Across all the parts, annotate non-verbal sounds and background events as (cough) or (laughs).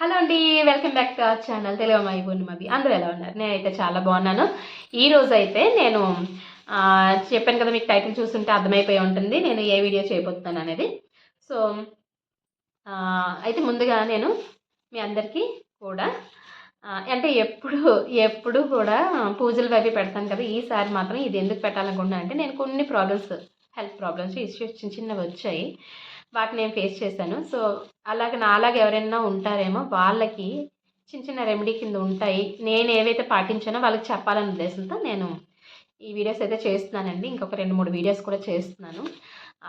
Hello అండి welcome back to our channel. Telugu అమ్మాయి పూర్ణిమవి అందరూ ఎలా ఉన్నారు? నేనైతే చాలా బాగున్నాను. ఈ అయితే నేను చెప్పాను కదా మీకు టైటిల్ చూస్తుంటే అర్థమైపోయి ఉంటుంది. నేను ఏ వీడియో చేయబోతున్నాను అనేది. సో అయితే ముందుగా నేను మీ అందరికీ కూడా అంటే ఎప్పుడు ఎప్పుడు కూడా పూజలు అవి పెడతాను కదా ఈసారి మాత్రం ఇది ఎందుకు పెట్టాలనుకుంటున్నాను అంటే నేను కొన్ని ప్రాబ్లమ్స్ హెల్త్ ప్రాబ్లమ్స్ ఇష్యూస్ చిన్న చిన్నవి వచ్చాయి. వాటిని నేను ఫేస్ చేశాను. సో అలాగే నాలాగా ఎవరైనా ఉంటారేమో వాళ్ళకి చిన్న చిన్న రెమెడీ కింద ఉంటాయి. నేను ఏవైతే పాటించానో వాళ్ళకి చెప్పాలనే ఉద్దేశంతో నేను ఈ వీడియోస్ అయితే చేస్తున్నానండి. ఇంకొక రెండు మూడు వీడియోస్ కూడా చేస్తున్నాను.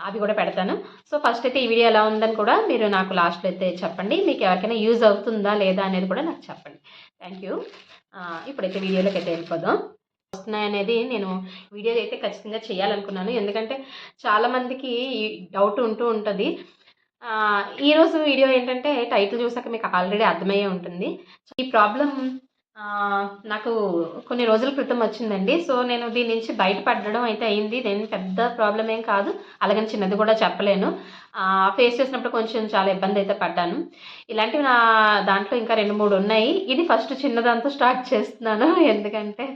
అవి కూడా పెడతాను. సో ఫస్ట్ అయితే ఈ వీడియో ఎలా ఉందని కూడా మీరు నాకు లాస్ట్లో అయితే చెప్పండి. మీకు ఎవరికైనా యూజ్ అవుతుందా లేదా అనేది కూడా నాకు చెప్పండి. థ్యాంక్ యూ ఇప్పుడైతే వీడియోలోకి అయితే వెళ్ళిపోదాం. వస్తున్నాయనేది నేను వీడియో అయితే ఖచ్చితంగా చేయాలనుకున్నాను. ఎందుకంటే చాలామందికి డౌట్ ఉంటూ ఉంటుంది. ఈరోజు వీడియో ఏంటంటే టైటిల్ చూసాక మీకు ఆల్రెడీ అర్థమయ్యే ఉంటుంది. ఈ ప్రాబ్లం నాకు కొన్ని రోజుల క్రితం వచ్చిందండి. సో నేను దీని నుంచి బయటపడడం అయితే అయింది. నేను పెద్ద ప్రాబ్లం ఏం కాదు. అలాగని చిన్నది కూడా చెప్పలేను. ఫేస్ చేసినప్పుడు కొంచెం చాలా ఇబ్బంది అయితే పడ్డాను. ఇలాంటివి నా దాంట్లో ఇంకా రెండు మూడు ఉన్నాయి. ఇది ఫస్ట్ చిన్నదంతా స్టార్ట్ చేస్తున్నాను. (laughs) ఎందుకంటే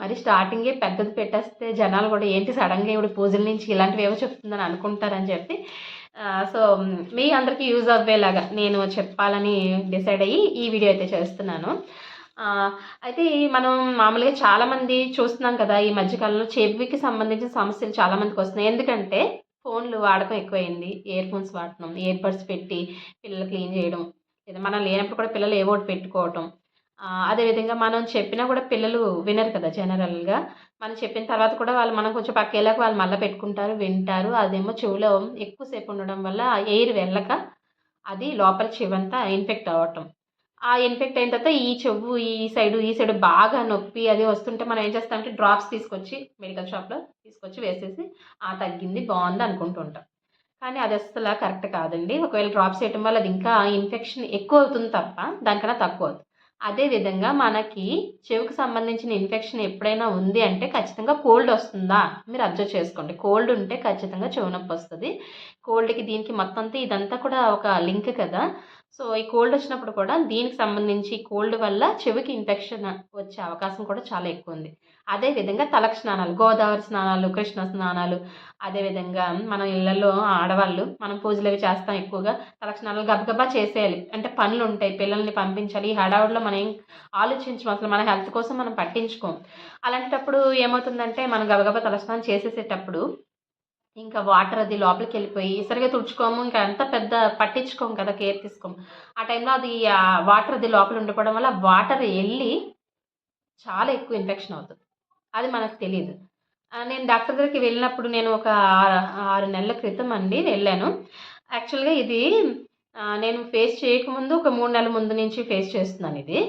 మరి స్టార్టింగే పెద్దది పెట్టేస్తే జనాలు కూడా ఏంటి సడన్గా ఇప్పుడు పూజల నుంచి ఇలాంటివి ఏవో చెప్తుందని అనుకుంటారని చెప్పి సో మీ అందరికీ యూజ్ అవ్వేలాగా నేను చెప్పాలని డిసైడ్ అయ్యి ఈ వీడియో అయితే చేస్తున్నాను. అయితే మనం మామూలుగా చాలామంది చూస్తున్నాం కదా ఈ మధ్యకాలంలో చెవికి సంబంధించిన సమస్యలు చాలామందికి వస్తున్నాయి. ఎందుకంటే ఫోన్లు వాడకం ఎక్కువైంది. ఇయర్ ఫోన్స్ వాడటం ఇయర్ బడ్స్ పెట్టి పిల్లలు క్లీన్ చేయడం లేదా మనం లేనప్పుడు కూడా పిల్లలు ఏవో ఒకటి పెట్టుకోవటం. అదేవిధంగా మనం చెప్పినా కూడా పిల్లలు వినరు కదా జనరల్గా. మనం చెప్పిన తర్వాత కూడా వాళ్ళు మనం కొంచెం పక్కేలాగా వాళ్ళు మళ్ళీ పెట్టుకుంటారు వింటారు. అదేమో చెవిలో ఎక్కువసేపు ఉండడం వల్ల ఆ ఎయిర్ వెళ్ళక అది లోపల చెవంతా ఇన్ఫెక్ట్ అవ్వటం. ఆ ఇన్ఫెక్ట్ అయిన తర్వాత ఈ చెవు ఈ సైడు ఈ సైడు బాగా నొప్పి అది వస్తుంటే మనం ఏం చేస్తామంటే డ్రాప్స్ తీసుకొచ్చి మెడికల్ షాప్లో తీసుకొచ్చి వేసేసి ఆ తగ్గింది బాగుంది అనుకుంటుంటాం. కానీ అది అసలు కరెక్ట్ కాదండి. ఒకవేళ డ్రాప్స్ వేయటం వల్ల అది ఇంకా ఇన్ఫెక్షన్ ఎక్కువ అవుతుంది తప్ప దానికన్నా తక్కువ అవుతుంది. అదేవిధంగా మనకి చెవికి సంబంధించిన ఇన్ఫెక్షన్ ఎప్పుడైనా ఉంది అంటే ఖచ్చితంగా కోల్డ్ వస్తుందా? మీరు అబ్జర్వ్ చేసుకోండి. కోల్డ్ ఉంటే ఖచ్చితంగా చెవి నొప్పి వస్తుంది. కోల్డ్కి దీనికి మొత్తం అంతా ఇదంతా కూడా ఒక లింక్ కదా. సో ఈ కోల్డ్ వచ్చినప్పుడు కూడా దీనికి సంబంధించి కోల్డ్ వల్ల చెవికి ఇన్ఫెక్షన్ వచ్చే అవకాశం కూడా చాలా ఎక్కువ ఉంది. అదేవిధంగా తలకు స్నానాలు గోదావరి స్నానాలు కృష్ణ స్నానాలు అదేవిధంగా మన ఇళ్ళలో ఆడవాళ్ళు మనం పూజలు అవి చేస్తాం ఎక్కువగా తలకు స్నానాలు గబగబా చేసేయాలి. అంటే పనులు ఉంటాయి పిల్లల్ని పంపించాలి ఈ హడావుడిలో మనం ఏం ఆలోచించం అసలు మన హెల్త్ కోసం మనం పట్టించుకోం అలాంటప్పుడు ఏమవుతుందంటే మనం గబగబా తలస్నానం చేసేసేటప్పుడు ఇంకా వాటర్ అది లోపలికి వెళ్ళిపోయి సరిగా తుడుచుకోము ఇంకా ఎంత పెద్ద పట్టించుకోము కదా కేర్ తీసుకోము. ఆ టైంలో అది వాటర్ అది లోపల ఉండిపోవడం వల్ల వాటర్ వెళ్ళి చాలా ఎక్కువ ఇన్ఫెక్షన్ అవుతుంది. అది మనకు తెలియదు నేను డాక్టర్ దగ్గరికి వెళ్ళినప్పుడు నేను ఒక ఆరు నెలల క్రితం అండి వెళ్ళాను. యాక్చువల్గా ఇది నేను ఫేస్ చేయకముందు ఒక మూడు నెలల ముందు నుంచి ఫేస్ చేస్తున్నాను ఇది.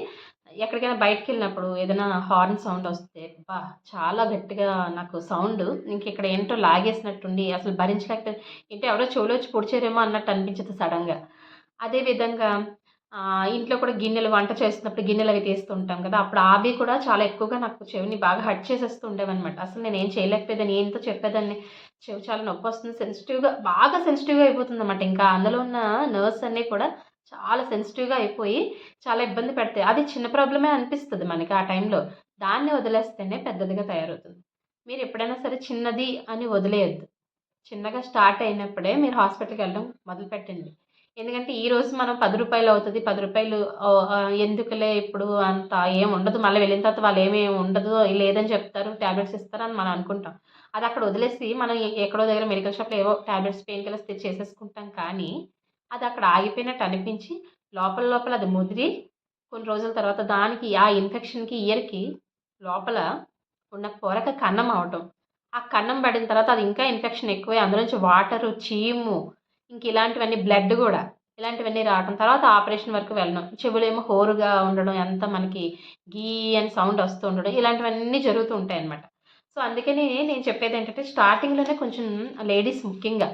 ఎక్కడికైనా బయటకు వెళ్ళినప్పుడు ఏదైనా హార్న్ సౌండ్ వస్తే బా చాలా గట్టిగా నాకు సౌండ్ ఇంక ఇక్కడ ఏంటో లాగేసినట్టుండి అసలు భరించలేకపోతే ఏంటో ఎవరో చెవులో వచ్చి పొడిచారేమో అన్నట్టు అనిపించదు సడన్గా అదేవిధంగా ఇంట్లో కూడా గిన్నెలు వంట చేస్తున్నప్పుడు గిన్నెలు అవి తీస్తుంటాం కదా అప్పుడు అవి కూడా చాలా ఎక్కువగా నాకు చెవిని బాగా హట్ చేసేస్తూ ఉండేవన్నమాట. అసలు నేను ఏం చేయలేకపోయేదాన్ని ఏంతో చెప్పేదాన్ని? చెవి చాలా నొప్పి వస్తుంది సెన్సిటివ్గా బాగా సెన్సిటివ్గా అయిపోతుంది అనమాట ఇంకా అందులో ఉన్న నర్వ్స్ అన్నీ కూడా చాలా సెన్సిటివ్గా అయిపోయి చాలా ఇబ్బంది పెడతాయి. అది చిన్న ప్రాబ్లమే అనిపిస్తుంది మనకి ఆ టైంలో దాన్ని వదిలేస్తేనే పెద్దదిగా తయారవుతుంది. మీరు ఎప్పుడైనా సరే చిన్నది అని వదిలేయద్దు. చిన్నగా స్టార్ట్ అయినప్పుడే మీరు హాస్పిటల్కి వెళ్ళడం మొదలు పెట్టండి. ఎందుకంటే ఈ రోజు మనం పది రూపాయలు అవుతుంది. పది రూపాయలు ఎందుకులే ఇప్పుడు అంత ఏం ఉండదు. మళ్ళీ వెళ్ళిన తర్వాత వాళ్ళు ఏమీ ఉండదు లేదని చెప్తారు ట్యాబ్లెట్స్ ఇస్తారు అని మనం అనుకుంటాం. అది అక్కడ వదిలేసి మనం ఎక్కడో దగ్గర మెడికల్ షాప్లో ఏవో ట్యాబ్లెట్స్ పెయిన్ కిల్లర్స్ తెచ్చి చేసేసుకుంటాం కానీ అది అక్కడ ఆగిపోయినట్టు అనిపించి లోపల లోపల అది ముదిరి కొన్ని రోజుల తర్వాత దానికి ఆ ఇన్ఫెక్షన్కి ఇయర్కి లోపల ఉన్న పొరక కన్నం అవటం. ఆ కన్నం పడిన తర్వాత అది ఇంకా ఇన్ఫెక్షన్ ఎక్కువై అందులో నుంచి వాటరు చీము ఇంక ఇలాంటివన్నీ బ్లడ్ కూడా ఇలాంటివన్నీ రావటం. తర్వాత ఆపరేషన్ వరకు వెళ్ళడం. చెవులేమో హోరుగా ఉండడం ఎంత మనకి గీ అని సౌండ్ వస్తూ ఉండడం ఇలాంటివన్నీ జరుగుతూ ఉంటాయి అన్నమాట సో అందుకని నేను చెప్పేది ఏంటంటే స్టార్టింగ్లోనే కొంచెం లేడీస్ ముఖ్యంగా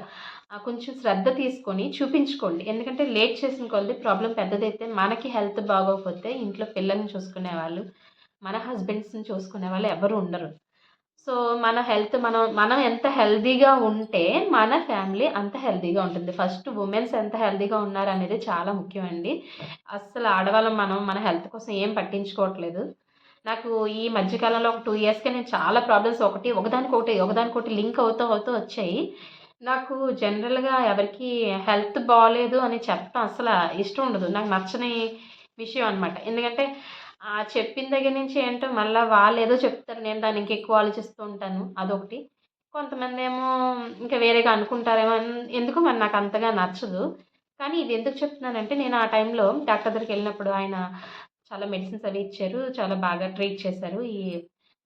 కొంచెం శ్రద్ధ తీసుకొని చూపించుకోండి. ఎందుకంటే లేట్ చేసిన కొలది ప్రాబ్లం పెద్దదైతే మనకి హెల్త్ బాగోకపోతే ఇంట్లో పిల్లల్ని చూసుకునే వాళ్ళు మన హస్బెండ్స్ని చూసుకునే వాళ్ళు ఎవరు ఉండరు. సో మన హెల్త్ మనం మనం ఎంత హెల్దీగా ఉంటే మన ఫ్యామిలీ అంత హెల్దీగా ఉంటుంది. ఫస్ట్ ఉమెన్స్ ఎంత హెల్దీగా ఉన్నారు అనేది చాలా ముఖ్యమండి. అస్సలు ఆడవాళ్ళం మనం మన హెల్త్ కోసం ఏం పట్టించుకోవట్లేదు. నాకు ఈ మధ్యకాలంలో ఒక టూ ఇయర్స్కి నేను చాలా ప్రాబ్లమ్స్ ఒకటి ఒకదానికొకటి ఒకదానికొకటి లింక్ అవుతూ అవుతూ వచ్చాయి. నాకు జనరల్గా ఎవరికి హెల్త్ బాగాలేదు అని చెప్పడం అసలు ఇష్టం ఉండదు. నాకు నచ్చని విషయం అనమాట ఎందుకంటే ఆ చెప్పిన దగ్గర నుంచి ఏంటో మళ్ళీ వాళ్ళు ఏదో చెప్తారు. నేను దాన్ని ఇంకెక్కువ ఆలోచిస్తూ ఉంటాను. అదొకటి. కొంతమంది ఏమో ఇంకా వేరేగా అనుకుంటారేమో ఎందుకు మరి నాకు అంతగా నచ్చదు. కానీ ఇది ఎందుకు చెప్తున్నానంటే నేను ఆ టైంలో డాక్టర్ దగ్గరికి వెళ్ళినప్పుడు ఆయన చాలా మెడిసిన్స్ అవి ఇచ్చారు. చాలా బాగా ట్రీట్ చేశారు. ఈ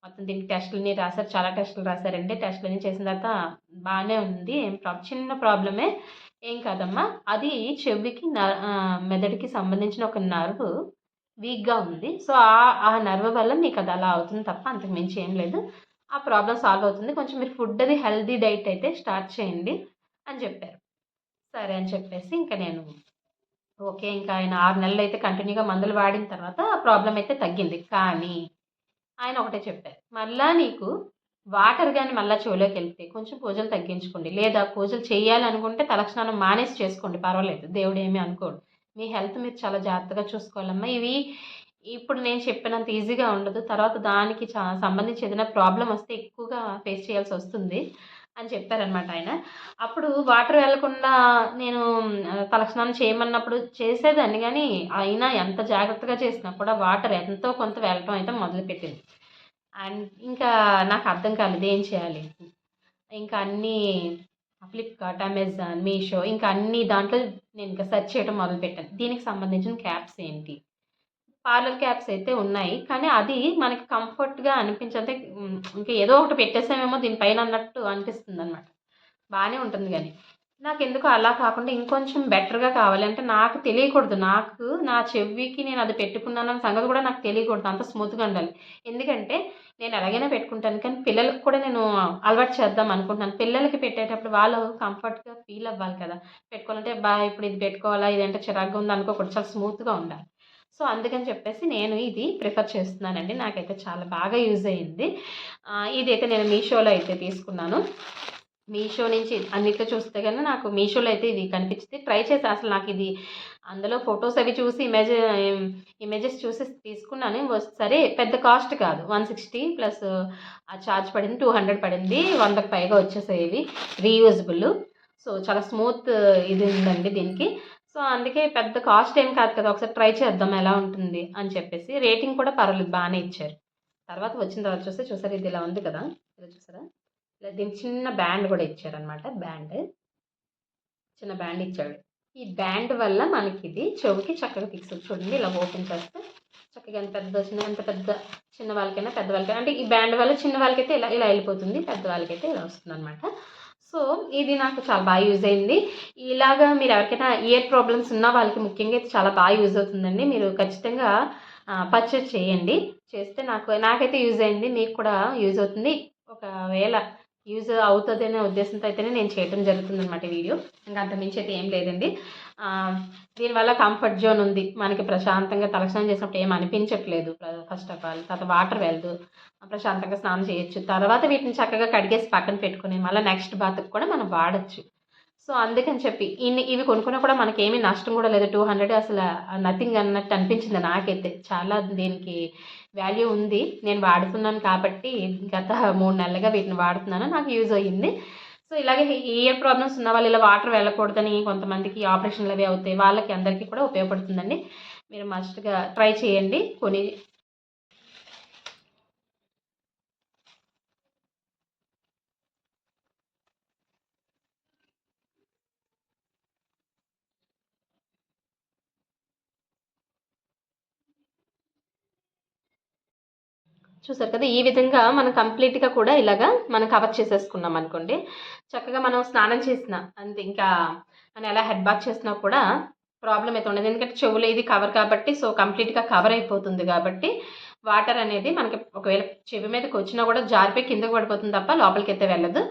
మొత్తం దీనికి టెస్టులని రాశారు చాలా టెస్టులు రాశారండి టెస్టులని చేసిన తర్వాత బాగానే ఉంది. ఏం ప్రాబ్లం చిన్న ప్రాబ్లమే ఏం కాదమ్మా. అది చెవికి న- మెదడుకి సంబంధించిన ఒక నర్వ్ వీక్గా ఉంది. సో ఆ ఆ నర్వ్ వల్ల మీకు అది అలా అవుతుంది తప్ప అంతకు మించి ఏం లేదు. ఆ ప్రాబ్లం సాల్వ్ అవుతుంది. కొంచెం మీరు ఫుడ్ అది హెల్దీ డైట్ అయితే స్టార్ట్ చేయండి అని చెప్పారు. సరే అని చెప్పేసి ఇంకా నేను ఓకే ఇంకా ఆయన ఆరు నెలలు అయితే కంటిన్యూగా మందులు వాడిన తర్వాత ఆ ప్రాబ్లం అయితే తగ్గింది. కానీ ఆయన ఒకటే చెప్పారు. మళ్ళా నీకు వాటర్ కానీ మళ్ళీ చెవిలోకి వెళ్తే కొంచెం పూజలు తగ్గించుకోండి. లేదా పూజలు చేయాలనుకుంటే తలస్నానం మానేసి చేసుకోండి. పర్వాలేదు. దేవుడు ఏమీ అనుకోడు. మీ హెల్త్ మీరు చాలా జాగ్రత్తగా చూసుకోవాలమ్మా. ఇవి ఇప్పుడు నేను చెప్పినంత ఈజీగా ఉండదు. తర్వాత దానికి చా సంబంధించి ఏదైనా ప్రాబ్లం వస్తే ఎక్కువగా ఫేస్ చేయాల్సి వస్తుంది. అని చెప్పారనమాట ఆయన. అప్పుడు వాటర్ వెళ్ళకుండా నేను ఆ, తలస్నానం చేయమన్నప్పుడు చేసేదాన్ని కానీ అయినా ఎంత జాగ్రత్తగా చేసినా కూడా వాటర్ ఎంతో కొంత వెళ్ళటం అయితే మొదలుపెట్టింది. అండ్ ఇంకా నాకు అర్థం కాలేదు ఏం చేయాలి ఇంకా అన్నీ ఫ్లిప్కార్ట్ అమెజాన్ మీషో ఇంకా అన్ని దాంట్లో నేను ఇంకా సెర్చ్ చేయడం మొదలుపెట్టాను. దీనికి సంబంధించిన క్యాప్స్ ఏంటి? పార్లర్ క్యాప్స్ అయితే ఉన్నాయి. కానీ అది మనకి కంఫర్ట్గా అనిపించంటే ఇంకా ఏదో ఒకటి పెట్టేసామేమో దీనిపైన అన్నట్టు అనిపిస్తుంది అనమాట బాగానే ఉంటుంది కానీ. నాకు ఎందుకు అలా కాకుండా ఇంకొంచెం బెటర్గా కావాలి. అంటే నాకు తెలియకూడదు. నాకు నా చెవికి నేను అది పెట్టుకున్నానన్న సంగతి కూడా నాకు తెలియకూడదు. అంత స్మూత్గా ఉండాలి. ఎందుకంటే నేను ఎలాగైనా పెట్టుకుంటాను. కానీ పిల్లలకు కూడా నేను అలవాటు చేద్దాం అనుకుంటున్నాను. పిల్లలకి పెట్టేటప్పుడు వాళ్ళు కంఫర్ట్గా ఫీల్ అవ్వాలి కదా. పెట్టుకోవాలంటే బా ఇప్పుడు ఇది పెట్టుకోవాలా? ఇదంటే చిరాగ్గా ఉంది అనుకోకూడదు. చాలా స్మూత్గా ఉండాలి. సో అందుకని చెప్పేసి నేను ఇది ప్రిఫర్ చేస్తున్నానండి. నాకైతే చాలా బాగా యూజ్ అయ్యింది. ఇదైతే నేను మీషోలో అయితే తీసుకున్నాను. మీషో నుంచి అన్నిట్లో చూస్తే కానీ నాకు మీషోలో అయితే ఇది కనిపించింది. ట్రై చేసి. అసలు నాకు ఇది అందులో ఫొటోస్ అవి చూసి ఇమేజ్ ఇమేజెస్ చూసి తీసుకున్నాను. సరే పెద్ద కాస్ట్ కాదు. వన్ సిక్స్టీ ప్లస్ ఆ ఛార్జ్ పడింది టూ హండ్రెడ్ పడింది. వందకు పైగా వచ్చేసాయి ఇవి. రీయూజబుల్. సో చాలా స్మూత్ ఇది ఉందండి దీనికి. సో అందుకే పెద్ద కాస్ట్ ఏం కాదు కదా ఒకసారి ట్రై చేద్దాం ఎలా ఉంటుంది అని చెప్పేసి రేటింగ్ కూడా పర్వాలేదు బాగానే ఇచ్చారు. తర్వాత వచ్చిన తర్వాత చూస్తే చూసారు ఇది ఇలా ఉంది కదా ఇలా చూసారా? ఇలా దీనికి చిన్న బ్యాండ్ కూడా ఇచ్చారనమాట బ్యాండ్. చిన్న బ్యాండ్ ఇచ్చాడు. ఈ బ్యాండ్ వల్ల మనకి ఇది చెవికి చక్కగా ఫిక్స్ చూడండి ఇలా ఓపెన్ చేస్తే చక్కగా ఎంత పెద్ద చిన్న ఎంత పెద్ద చిన్న వాళ్ళకైనా పెద్ద వాళ్ళకైనా అంటే ఈ బ్యాండ్ వల్ల చిన్న వాళ్ళకైతే ఇలా ఇలా వెళ్ళిపోతుంది పెద్ద వాళ్ళకైతే ఇలా వస్తుంది అనమాట సో ఇది నాకు చాలా బాగా యూజ్ అయింది. ఇలాగా మీరు ఎవరికైనా ఇయర్ ప్రాబ్లమ్స్ ఉన్న వాళ్ళకి ముఖ్యంగా ఇది చాలా బాగా యూజ్ అవుతుందండి. మీరు ఖచ్చితంగా పర్చేస్ చేయండి. చేస్తే నాకు నాకైతే యూజ్ అయింది మీకు కూడా యూజ్ అవుతుంది. ఒకవేళ యూజ్ అవుతుంది అనే ఉద్దేశంతో అయితేనే నేను చేయడం జరుగుతుంది అనమాట వీడియో. ఇంకా అంతమించి అయితే ఏం లేదండి. దీనివల్ల కంఫర్ట్ జోన్ ఉంది. మనకి ప్రశాంతంగా తలస్నానం చేసినప్పుడు ఏం అనిపించట్లేదు. ఫస్ట్ ఆఫ్ ఆల్ తర్వాత వాటర్ వెళ్దు. ప్రశాంతంగా స్నానం చేయొచ్చు. తర్వాత వీటిని చక్కగా కడిగేసి పక్కన పెట్టుకుని మళ్ళీ నెక్స్ట్ బాత్కి కూడా మనం వాడచ్చు. సో అందుకని చెప్పి ఇన్ని ఇవి కొనుక్కున్నా కూడా మనకేమీ నష్టం కూడా లేదు. టూ హండ్రెడ్ అసలు నథింగ్ అన్నట్టు అనిపించింది నాకైతే. చాలా దీనికి వాల్యూ ఉంది. నేను వాడుతున్నాను కాబట్టి గత మూడు నెలలుగా వీటిని వాడుతున్నాను. నాకు యూజ్ అయ్యింది. సో ఇలాగే ఇయర్ ప్రాబ్లమ్స్ ఉన్న వాళ్ళు ఇలా వాటర్ వెళ్ళకూడదని కొంతమందికి ఆపరేషన్లు అవి అవుతాయి. వాళ్ళకి అందరికీ కూడా ఉపయోగపడుతుందండి. మీరు మస్ట్గా ట్రై చేయండి. కొని చూసారు కదా ఈ విధంగా మనం కంప్లీట్గా కూడా ఇలాగా మనం కవర్ చేసేసుకున్నాం అనుకోండి. చక్కగా మనం స్నానం చేసిన అంతే ఇంకా మనం ఎలా హెడ్ బాత్ చేసినా కూడా ప్రాబ్లం అయితే ఉండదు. ఎందుకంటే చెవులు ఇది కవర్ కాబట్టి సో కంప్లీట్గా కవర్ అయిపోతుంది కాబట్టి వాటర్ అనేది మనకి ఒకవేళ చెవి మీదకి వచ్చినా కూడా జారిపోయి కిందకు పడిపోతుంది తప్ప లోపలికి అయితే వెళ్ళదు.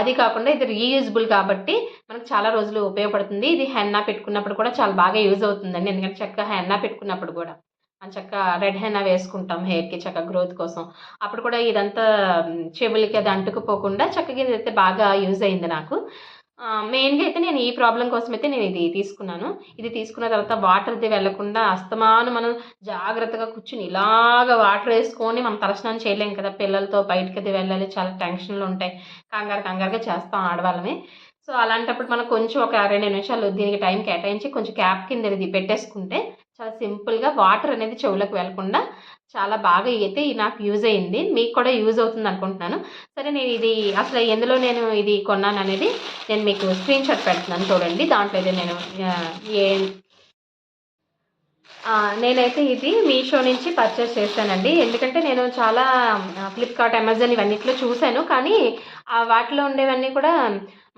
అది కాకుండా ఇది రీయూజబుల్ కాబట్టి మనకు చాలా రోజులు ఉపయోగపడుతుంది. ఇది హెన్నా పెట్టుకున్నప్పుడు కూడా చాలా బాగా యూజ్ అవుతుందండి. ఎందుకంటే చక్కగా హెన్నా పెట్టుకున్నప్పుడు కూడా. చక్క రెడ్ హెన్నా వేసుకుంటాం హెయిర్కి చక్క గ్రోత్ కోసం. అప్పుడు కూడా ఇదంతా చెవులకి అది అంటుకుపోకుండా చక్కగా ఇదైతే బాగా యూజ్ అయింది నాకు. మెయిన్గా అయితే నేను ఈ ప్రాబ్లం కోసం అయితే నేను ఇది తీసుకున్నాను. ఇది తీసుకున్న తర్వాత వాటర్ది వెళ్ళకుండా అస్తమాను మనం జాగ్రత్తగా కూర్చుని ఇలాగ వాటర్ వేసుకొని మనం తలస్నానం చేయలేం కదా. పిల్లలతో బయటకి అది వెళ్ళాలి చాలా టెన్షన్లు ఉంటాయి. కంగారు కంగారుగా చేస్తాం ఆడవాళ్ళమే. సో అలాంటప్పుడు మనం కొంచెం ఒక రెండు నిమిషాలు దీనికి టైం కేటాయించి కొంచెం క్యాప్ కింద ఇది పెట్టేసుకుంటే చాలా సింపుల్గా వాటర్ అనేది చెవులకు వెళ్ళకుండా చాలా బాగా అయితే ఇది నాకు యూజ్ అయింది. మీకు కూడా యూజ్ అవుతుంది అనుకుంటున్నాను. సరే నేను ఇది అసలు ఎందులో నేను ఇది కొన్నాను అనేది నేను మీకు స్క్రీన్ షాట్ పెడుతున్నాను. చూడండి దాంట్లో అయితే నేను ఏ నేనైతే ఇది మీషో నుంచి పర్చేస్ చేశానండి. ఎందుకంటే నేను చాలా ఫ్లిప్కార్ట్ అమెజాన్ ఇవన్నిట్లో చూశాను. కానీ ఆ వాటిలో ఉండేవన్నీ కూడా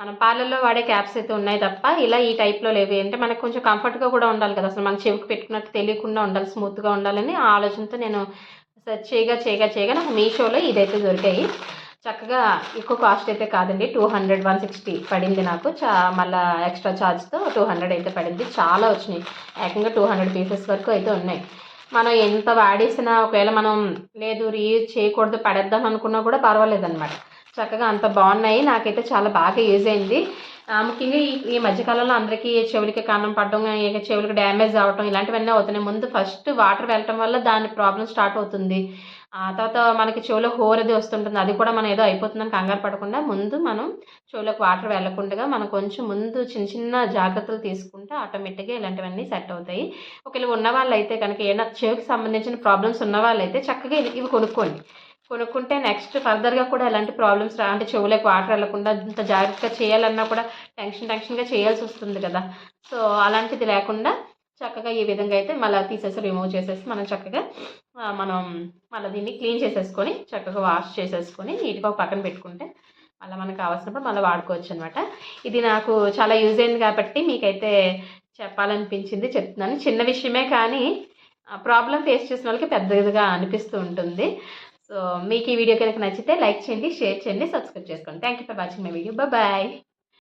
మనం పార్లర్లో వాడే క్యాప్స్ అయితే ఉన్నాయి తప్ప ఇలా ఈ టైప్లో లేవు. అంటే మనకు కొంచెం కంఫర్ట్గా కూడా ఉండాలి కదా. అసలు మనం చెవికి పెట్టుకున్నట్టు తెలియకుండా ఉండాలి స్మూత్గా ఉండాలని ఆ ఆలోచనతో నేను సెర్చ్ చేయగా చేయగా చేయగా నాకు మీషోలో ఇదైతే దొరికాయి. చక్కగా ఎక్కువ కాస్ట్ అయితే కాదండి టూ హండ్రెడ్ వన్ సిక్స్టీ పడింది నాకు. చా మళ్ళీ ఎక్స్ట్రా ఛార్జ్తో టూ హండ్రెడ్ అయితే పడింది. చాలా వచ్చినాయి. ఏకంగా టూ హండ్రెడ్ పీసెస్ వరకు అయితే ఉన్నాయి. మనం ఎంత వాడేసినా ఒకవేళ మనం లేదు రీయూజ్ చేయకూడదు పడేద్దాం అనుకున్నా కూడా పర్వాలేదు అనమాట చక్కగా అంత బాగున్నాయి. నాకైతే చాలా బాగా యూజ్ అయింది. ముఖ్యంగా ఈ ఈ మధ్యకాలంలో అందరికీ చెవులకి కన్నం పడడం ఇక చెవులకి డ్యామేజ్ అవ్వటం ఇలాంటివన్నీ అవుతున్నాయి. ముందు ఫస్ట్ వాటర్ వెళ్ళటం వల్ల దాని ప్రాబ్లం స్టార్ట్ అవుతుంది. తర్వాత మనకి చెవులో హోరది అది వస్తుంటుంది. అది కూడా మనం ఏదో అయిపోతుందని కంగారు పడకుండా ముందు మనం చెవులోకి వాటర్ వెళ్ళకుండా మనం కొంచెం ముందు చిన్న చిన్న జాగ్రత్తలు తీసుకుంటే ఆటోమేటిక్గా ఇలాంటివన్నీ సెట్ అవుతాయి. ఒకవేళ ఉన్న వాళ్ళైతే కనుక ఏదైనా చెవికి సంబంధించిన ప్రాబ్లమ్స్ ఉన్న వాళ్ళైతే చక్కగా ఇవి- కొనుక్కోండి. కొనుక్కుంటే నెక్స్ట్ ఫర్దర్గా కూడా ఎలాంటి ప్రాబ్లమ్స్ రా అంటే చెవులకు వాటర్ వెళ్ళకుండా ఇంత జాగ్రత్తగా చేయాలన్నా కూడా టెన్షన్ టెన్షన్గా చేయాల్సి వస్తుంది కదా. సో అలాంటిది లేకుండా చక్కగా ఈ విధంగా అయితే మళ్ళీ తీసేసి రిమూవ్ చేసేసి మనం చక్కగా మనం మళ్ళీ దీన్ని క్లీన్ చేసేసుకొని చక్కగా వాష్ చేసేసుకొని నీట్గా ఒక పక్కన పెట్టుకుంటే మళ్ళీ మనకు కావాల్సినప్పుడు మళ్ళీ వాడుకోవచ్చు అనమాట ఇది నాకు చాలా యూజ్ అయింది కాబట్టి మీకైతే చెప్పాలనిపించింది చెప్తున్నాను. చిన్న విషయమే కానీ ప్రాబ్లం ఫేస్ చేసిన వాళ్ళకి పెద్దదిగా అనిపిస్తూ ఉంటుంది. సో మీకు ఈ వీడియో కనుక నచ్చితే లైక్ చేయండి షేర్ చేయండి సబ్స్క్రైబ్ చేసుకోండి. Thank you for watching my video bye